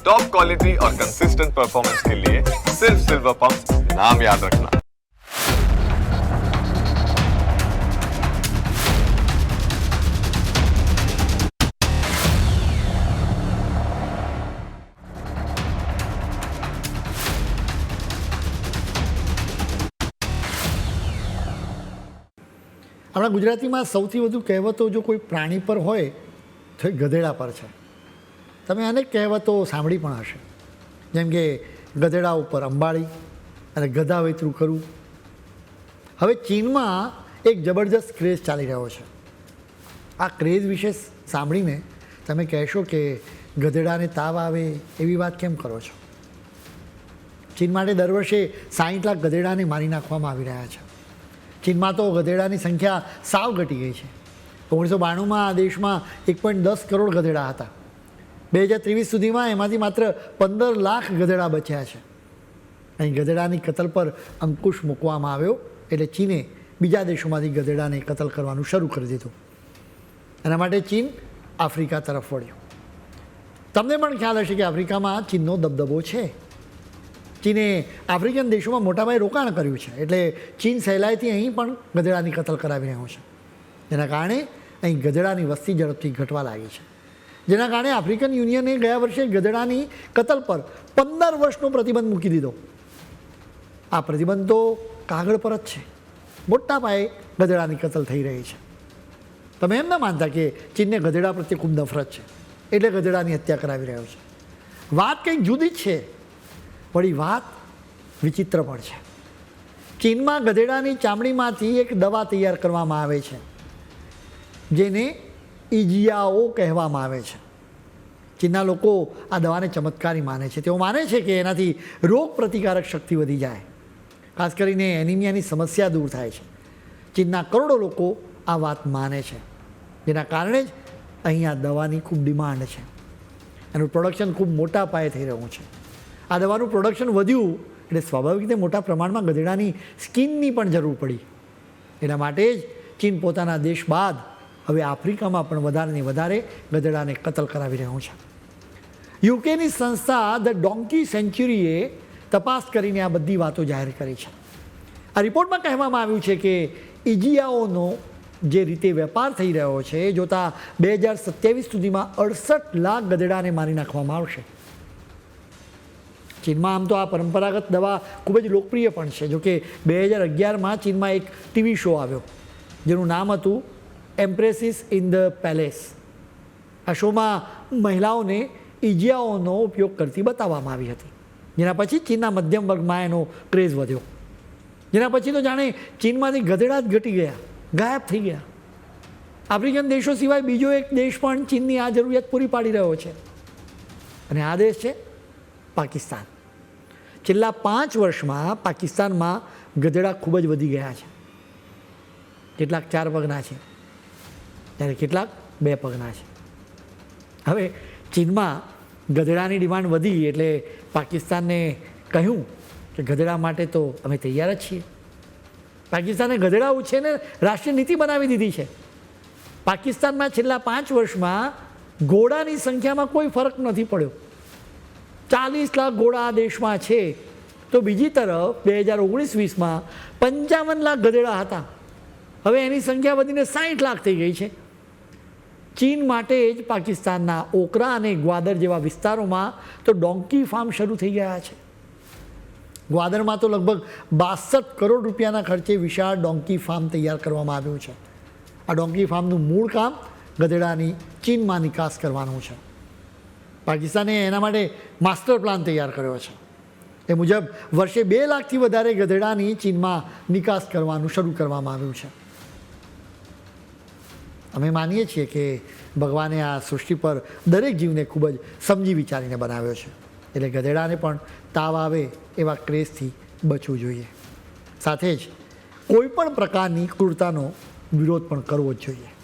Top quality और consistent performance के लिए सिर्फ सिल्वर पंप नाम याद रखना આપણા ગુજરાતીમાં સૌથી વધુ કહેવતો જો કોઈ પ્રાણી પર હોય તો એ ગધેડા પર છે તમે અનેક કહેવતો સાંભળી પણ હશે. જેમ કે ગધેડા ઉપર અંબાળી અને ગધા વેતરું કરવું હવે ચીનમાં એક જબરજસ્ત ક્રેઝ ચાલી રહ્યો છે. આ ક્રેઝ વિશે સાંભળીને તમે કહેશો કે ગધેડાને તાવ આવે એવી વાત કેમ કરો છો? ચીન માટે દર વર્ષે સાહીઠ લાખ ગધેડાને મારી નાખવામાં આવી રહ્યા છે. ચીનમાં તો ગધેડાની સંખ્યા સાવ ઘટી ગઈ છે. ઓગણીસો બાણુંમાં આ દેશમાં એક પોઈન્ટ દસ કરોડ ગધેડા હતા. બે હજાર ત્રેવીસ સુધીમાં એમાંથી માત્ર પંદર લાખ ગધેડા બચ્યા છે. અહીં ગધેડાની કતલ પર અંકુશ મૂકવામાં આવ્યો એટલે ચીને બીજા દેશોમાંથી ગધેડાને કતલ કરવાનું શરૂ કરી દીધું. એના માટે ચીન આફ્રિકા તરફ વળ્યું. તમને પણ ખ્યાલ હશે કે આફ્રિકામાં ચીનનો દબદબો છે. ચીને આફ્રિકન દેશોમાં મોટાભાઈ રોકાણ કર્યું છે એટલે ચીન સહેલાઈથી અહીં પણ ગધેડાની કતલ કરાવી રહ્યો છે. જેના કારણે અહીં ગધેડાની વસ્તી ઝડપથી ઘટવા લાગી છે. જેના કારણે આફ્રિકન યુનિયને ગયા વર્ષે ગધેડાની કતલ પર પંદર વર્ષનો પ્રતિબંધ મૂકી દીધો. આ પ્રતિબંધ તો કાગળ પર જ છે. મોટા પાયે ગધેડાની કતલ થઈ રહી છે. તમે એમ ના માનતા કે ચીનને ગધેડા પ્રત્યે ખૂબ નફરત છે. એટલે ગધેડાની હત્યા કરાવી રહ્યો છે. વાત કંઈક જુદી જ છે, વળી વાત વિચિત્ર પણ છે. ચીનમાં ગધેડાની ચામડીમાંથી એક દવા તૈયાર કરવામાં આવે છે. જેને ઇજિયાઓ કહેવામાં આવે છે. ચીનના લોકો આ દવાને ચમત્કારી માને છે. તેઓ માને છે કે એનાથી રોગ પ્રતિકારક શક્તિ વધી જાય. ખાસ કરીને એનિમિયાની સમસ્યા દૂર થાય છે. ચીનના કરોડો લોકો આ વાત માને છે. જેના કારણે જ અહીં આ દવાની ખૂબ ડિમાન્ડ છે. એનું પ્રોડક્શન ખૂબ મોટા પાયે થઈ રહ્યું છે. આ દવાનું પ્રોડક્શન વધ્યું એટલે સ્વાભાવિક રીતે મોટા પ્રમાણમાં ગધેડાની સ્કિનની પણ જરૂર પડી. એના માટે જ ચીન પોતાના દેશ બાદ હવે આફ્રિકામાં પણ વધારે ને વધારે ગધેડાને કતલ કરાવી રહ્યો છે. યુકેની સંસ્થા ધ ડોન્કી સેન્ચ્યુરીએ તપાસ કરીને આ બધી વાતો જાહેર કરી છે. આ રિપોર્ટમાં કહેવામાં આવ્યું છે કે ઇજિયાઓનો જે રીતે વેપાર થઈ રહ્યો છે એ જોતાં બે હજાર સત્યાવીસ સુધીમાં અડસઠ લાખ ગધેડાને મારી નાખવામાં આવશે. ચીનમાં આમ તો આ પરંપરાગત દવા ખૂબ જ લોકપ્રિય પણ છે, જોકે બે હજાર અગિયારમાં ચીનમાં એક ટીવી શો આવ્યો, જેનું નામ હતું એમ્પ્રેસિસ ઇન ધ પેલેસ આ શોમાં મહિલાઓને ઇજિયાઓનો ઉપયોગ કરતી બતાવવામાં આવી હતી. જેના પછી ચીનના મધ્યમ વર્ગમાં એનો ક્રેઝ વધ્યો. જેના પછી તો જાણે ચીનમાંથી ગધેડા જ ઘટી ગયા, ગાયબ થઈ ગયા. આફ્રિકન દેશો સિવાય બીજો એક દેશ પણ ચીનની આ જરૂરિયાત પૂરી પાડી રહ્યો છે. અને આ દેશ છે પાકિસ્તાન. છેલ્લા પાંચ વર્ષમાં પાકિસ્તાનમાં ગધેડા ખૂબ જ વધી ગયા છે. કેટલાક ચાર પગના છે. ત્યારે કેટલાક બે પગના છે હવે ચીનમાં ગધેડાની ડિમાન્ડ વધી એટલે પાકિસ્તાનને કહ્યું કે ગધેડા માટે તો અમે તૈયાર જ છીએ. પાકિસ્તાને ગધેડા ઉછેરને રાષ્ટ્રીય નીતિ બનાવી દીધી છે. પાકિસ્તાનમાં છેલ્લા પાંચ વર્ષમાં ઘોડાની સંખ્યામાં કોઈ ફરક નથી પડ્યો. ચાલીસ લાખ ઘોડા દેશમાં છે. તો બીજી તરફ બે હજાર ઓગણીસ વીસમાં પંચાવન લાખ ગધેડા હતા. હવે એની સંખ્યા વધીને સાઠ લાખ થઈ ગઈ છે. ચીન માટે જ પાકિસ્તાનના ઓકરા અને ગ્વાદર જેવા વિસ્તારોમાં તો ડોંકી ફાર્મ શરૂ થઈ ગયા છે. ગ્વાદરમાં તો લગભગ બાસઠ કરોડ રૂપિયાના ખર્ચે વિશાળ ડોંકી ફાર્મ તૈયાર કરવામાં આવ્યું છે. આ ડોંકી ફાર્મનું મૂળ કામ ગધેડાની ચીનમાં નિકાસ કરવાનું છે. પાકિસ્તાને એના માટે માસ્ટર પ્લાન તૈયાર કર્યો છે. એ મુજબ વર્ષે બે લાખથી વધારે ગધેડાની ચીનમાં નિકાસ કરવાનું શરૂ કરવામાં આવ્યું છે. અમે માનીએ છીએ કે ભગવાને આ સૃષ્ટિ પર દરેક જીવને ખૂબ જ સમજી વિચારીને બનાવ્યો છે. એટલે ગધેડાને પણ તાવ આવે એવા ક્રેઝથી બચવું જોઈએ. સાથે જ કોઈ પણ પ્રકારની ક્રૂરતાનો વિરોધ પણ કરવો જ જોઈએ.